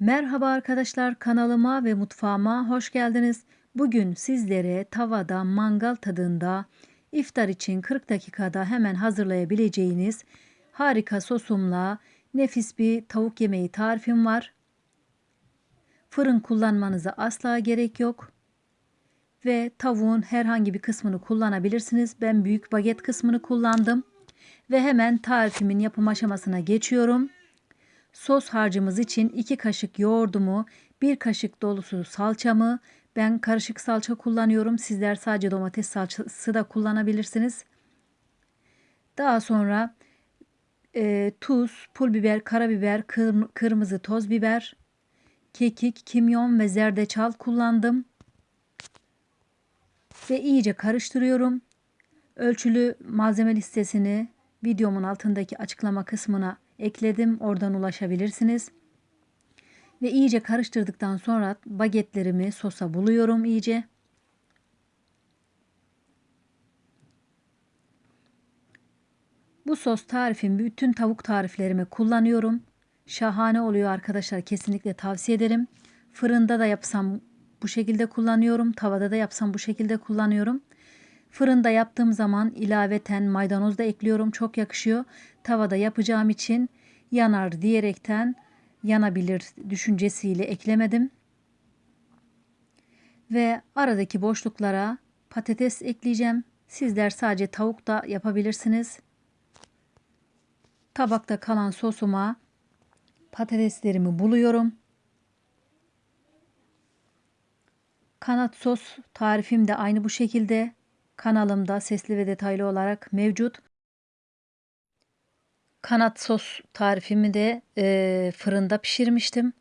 Merhaba arkadaşlar kanalıma ve mutfağıma hoş geldiniz. Bugün sizlere tavada mangal tadında iftar için 40 dakikada hemen hazırlayabileceğiniz harika sosumla nefis bir tavuk yemeği tarifim var. Fırın kullanmanıza asla gerek yok. Ve tavuğun herhangi bir kısmını kullanabilirsiniz. Ben büyük baget kısmını kullandım. Ve hemen tarifimin yapım aşamasına geçiyorum. Sos harcımız için 2 kaşık yoğurdumu, 1 kaşık dolusu salçamı, ben karışık salça kullanıyorum. Sizler sadece domates salçası da kullanabilirsiniz. Daha sonra e, tuz, pul biber, karabiber, kır, kırmızı toz biber, kekik, kimyon ve zerdeçal kullandım. Ve iyice karıştırıyorum. Ölçülü malzeme listesini videomun altındaki açıklama kısmına ekledim. Oradan ulaşabilirsiniz. Ve iyice karıştırdıktan sonra bagetlerimi sosa buluyorum iyice. Bu sos tarifim bütün tavuk tariflerime kullanıyorum. Şahane oluyor arkadaşlar. Kesinlikle tavsiye ederim. Fırında da yapsam bu şekilde kullanıyorum. Tavada da yapsam bu şekilde kullanıyorum. Fırında yaptığım zaman ilaveten maydanoz da ekliyorum. Çok yakışıyor. Tavada yapacağım için yanar diyerekten yanabilir düşüncesiyle eklemedim. Ve aradaki boşluklara patates ekleyeceğim. Sizler sadece tavuk da yapabilirsiniz. Tabakta kalan sosuma patateslerimi buluyorum. Kanat sos tarifim de aynı bu şekilde kanalımda sesli ve detaylı olarak mevcut. Kanat sos tarifimi de e, fırında pişirmiştim.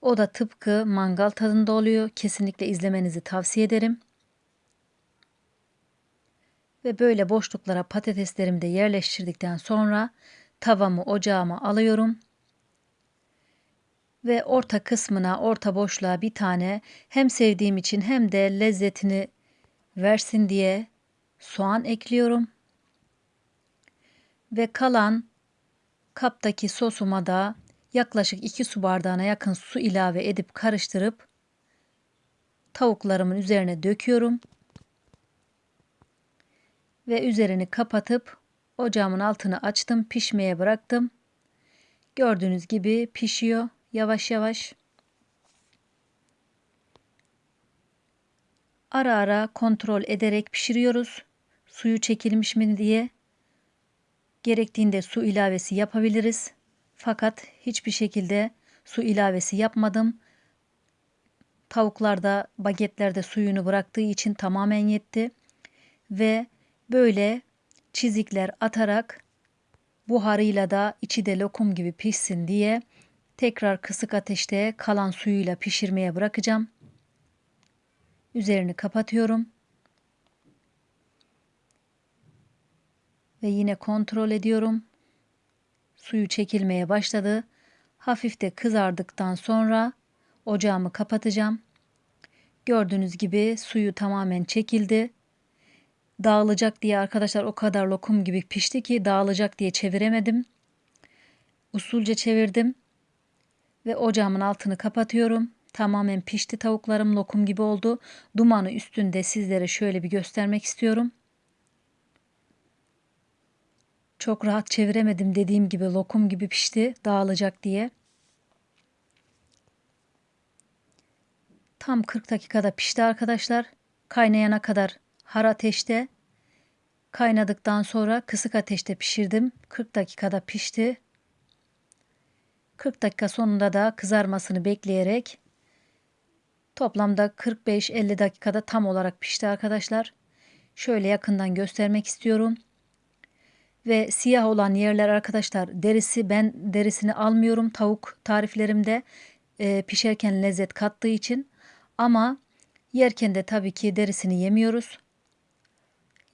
O da tıpkı mangal tadında oluyor. Kesinlikle izlemenizi tavsiye ederim. Ve böyle boşluklara patateslerimi de yerleştirdikten sonra tavamı ocağıma alıyorum. Ve orta kısmına, orta boşluğa bir tane hem sevdiğim için hem de lezzetini versin diye soğan ekliyorum. Ve kalan kaptaki sosuma da yaklaşık 2 su bardağına yakın su ilave edip karıştırıp tavuklarımın üzerine döküyorum. Ve üzerini kapatıp ocağımın altını açtım, pişmeye bıraktım. Gördüğünüz gibi pişiyor yavaş yavaş. Ara ara kontrol ederek pişiriyoruz. Suyu çekilmiş mi diye. Gerektiğinde su ilavesi yapabiliriz. Fakat hiçbir şekilde su ilavesi yapmadım. Tavuklarda, bagetlerde suyunu bıraktığı için tamamen yetti. Ve böyle çizikler atarak buharıyla da içi de lokum gibi pişsin diye tekrar kısık ateşte kalan suyuyla pişirmeye bırakacağım. Üzerini kapatıyorum. Ve yine kontrol ediyorum. Suyu çekilmeye başladı. Hafif de kızardıktan sonra ocağımı kapatacağım. Gördüğünüz gibi suyu tamamen çekildi. Dağılacak diye arkadaşlar o kadar lokum gibi pişti ki dağılacak diye çeviremedim. Usulca çevirdim ve ocağımın altını kapatıyorum. Tamamen pişti tavuklarım lokum gibi oldu. Dumanı üstünde sizlere şöyle bir göstermek istiyorum. Çok rahat çeviremedim dediğim gibi lokum gibi pişti dağılacak diye. Tam 40 dakikada pişti arkadaşlar. Kaynayana kadar har ateşte. Kaynadıktan sonra kısık ateşte pişirdim. 40 dakikada pişti. 40 dakika sonunda da kızarmasını bekleyerek toplamda 45-50 dakikada tam olarak pişti arkadaşlar. Şöyle yakından göstermek istiyorum. Ve siyah olan yerler arkadaşlar derisi ben derisini almıyorum tavuk tariflerimde e, pişerken lezzet kattığı için. Ama yerken de tabii ki derisini yemiyoruz.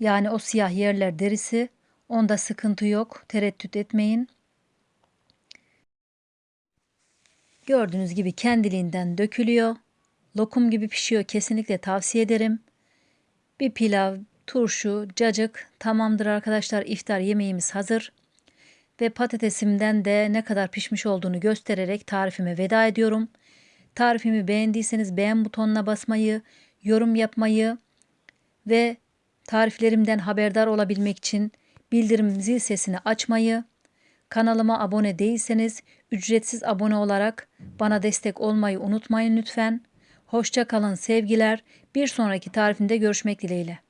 Yani o siyah yerler derisi onda sıkıntı yok tereddüt etmeyin. Gördüğünüz gibi kendiliğinden dökülüyor. Lokum gibi pişiyor kesinlikle tavsiye ederim. Bir pilav, turşu, cacık tamamdır arkadaşlar iftar yemeğimiz hazır. ve patatesimden de ne kadar pişmiş olduğunu göstererek tarifime veda ediyorum. Tarifimi beğendiyseniz beğen butonuna basmayı, yorum yapmayı ve tariflerimden haberdar olabilmek için bildirim zil sesini açmayı, kanalıma abone değilseniz ücretsiz abone olarak bana destek olmayı unutmayın lütfen. Hoşça kalın sevgiler. Bir sonraki tarifimde görüşmek dileğiyle.